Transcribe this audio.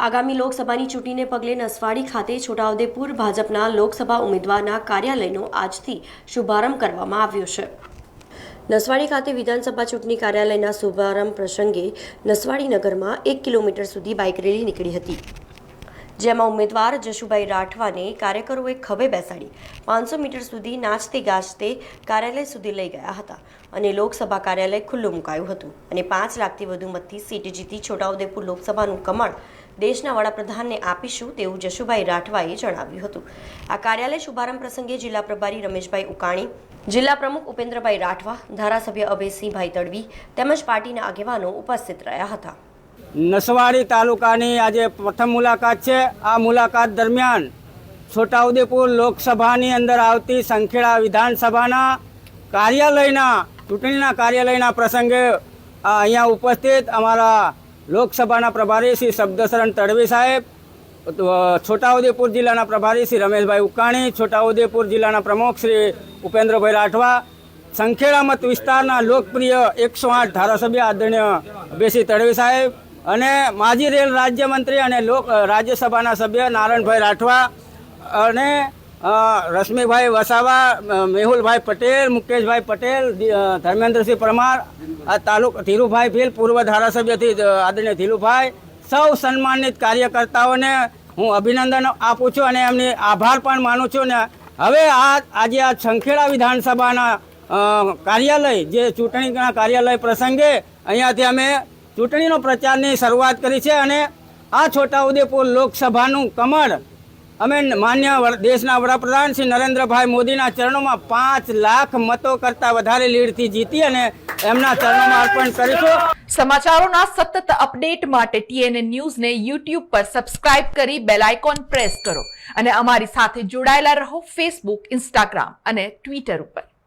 આગામી લોકસભાની ચૂંટણીને પગલે નસવાડી ખાતે છોટાઉદેપુર ભાજપના લોકસભા ઉમેદવારના કાર્યાલયનો આજથી શુભારંભ કરવામાં આવ્યો છે. નસવાડી ખાતે વિધાનસભા ચૂંટણી કાર્યાલયના શુભારંભ પ્રસંગે નસવાડી નગરમાં એક કિલોમીટર સુધી બાઇક રેલી નીકળી હતી. જેમાં ઉમેદવાર જશુભાઈ રાઠવાને કાર્યકરોએ ખભે બેસાડી પાંચસો મીટર સુધી નાચતે ગાજતે કાર્યાલય સુધી લઈ ગયા હતા અને લોકસભા કાર્યાલય ખુલ્લું મુકાયું હતું અને પાંચ લાખથી વધુ મતથી સીટ જીતી છોટાઉદેપુર લોકસભાનું કમળ દેશના વડાપ્રધાનને આપીશું તેવું જશુભાઈ રાઠવાએ જણાવ્યું હતું. આ કાર્યાલય શુભારંભ પ્રસંગે જિલ્લા પ્રભારી રમેશભાઈ ઉકાણી, જિલ્લા પ્રમુખ ઉપેન્દ્રભાઈ રાઠવા, ધારાસભ્ય અભયસિંહભાઈ તડવી તેમજ પાર્ટીના આગેવાનો ઉપસ્થિત રહ્યા હતા. નસવાડી તાલુકાની આજે પ્રથમ મુલાકાત છે. આ મુલાકાત દરમિયાન છોટાઉદેપુર લોકસભાની અંદર આવતી સંખેડા વિધાનસભાના કાર્યાલયના ચૂંટણીના કાર્યાલયના પ્રસંગે અહીંયા ઉપસ્થિત અમારા લોકસભાના પ્રભારી શ્રી શબ્દશરણ તડવી સાહેબ છોટાઉદેપુર જિલ્લાના પ્રભારી શ્રી રમેશભાઈ ઉકાણી, છોટાઉદેપુર જિલ્લાના પ્રમુખ શ્રી ઉપેન્દ્રભાઈ રાઠવા, સંખેડા મત વિસ્તારના લોકપ્રિય એકસો આઠ ધારાસભ્ય આદરણીય બેસી તડવી સાહેબ અને માજી રેલ રાજ્યમંત્રી અને લોક રાજ્યસભાના સભ્ય નારાયણભાઈ રાઠવા અને રશ્મિભાઈ વસાવા મેહુલભાઈ પટેલ, મુકેશભાઈ પટેલ ધર્મેન્દ્રસિંહ પરમાર, આ તાલુક ધીરુભાઈ ભીલ, પૂર્વ ધારાસભ્યથી આદરણીય ધીરુભાઈ, સૌ સન્માનિત કાર્યકર્તાઓને હું અભિનંદન આપું છું અને એમની આભાર પણ માનું છું ને હવે આ, આજે આ સંખેડા વિધાનસભાના કાર્યાલય, જે ચૂંટણીના કાર્યાલય પ્રસંગે અહીંયાથી અમે ચૂંટણીનો પ્રચારની શરૂઆત કરી છે અને આ છોટાઉદેપુર લોકસભાનું કમળ અમે માન્ય દેશના વડાપ્રધાન શ્રી નરેન્દ્રભાઈ મોદીના ચરણોમાં પાંચ લાખ મતો કરતાં વધારે લીડથી જીતી અને એમના ચરણોમાં અર્પણ કરીશું. સમાચારોના સતત અપડેટ માટે ટીએનએ ન્યૂઝને યુટ્યુબ પર સબસ્ક્રાઇબ કરી બેલ આઇકોન પ્રેસ કરો અને અમારી સાથે જોડાયેલા રહો ફેસબુક, ઇન્સ્ટાગ્રામ અને ટ્વિટર ઉપર.